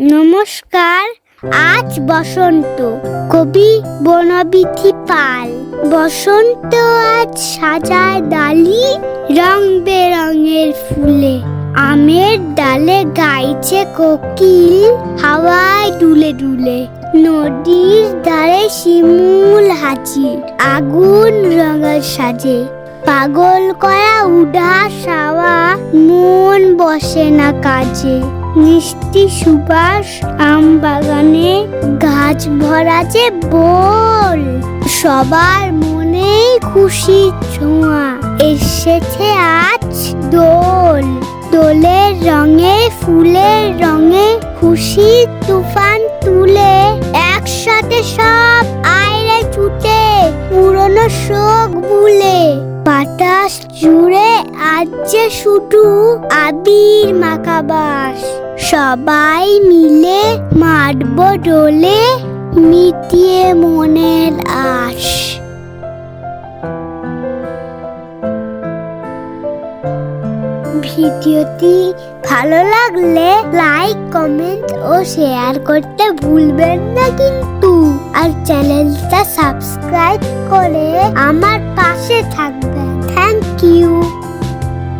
নমস্কার, আজ বসন্ত। কবি বনবিথি পাল। বসন্ত আজ সাজায় ডালি রং বেরঙের ফুলে। আমের ডালে গাইছে কোকিল, হাওয়ায় দুলে দুলে। নদীর ধারে শিমুল হাজির, আগুন রঙের সাজে। পাগল করা উদাস সাওয়া, মন বসে না কাজে। মিষ্টি সুবাস, আম বাগানে গাছ ভরা যে বল। সবার মনেই খুশির ছোঁয়া, এসেছে আজ দোল। দোলের রঙে, ফুলের রঙে খুশির তুফান তুলে, একসাথে সব আয়রে ছুটে পুরনো শোক ভুলে। বাতাস জুড়ে আজ যে শুধু আবির মাখাবাস সবাই মিলে মারব ডোলে, মিটিয়ে মনের আশ। ভিডিওটি ভালো লাগলে লাইক, কমেন্ট ও শেয়ার করতে ভুলবেন না কিন্তু। আর চ্যানেলটা সাবস্ক্রাইব করে আমার পাশে ইউ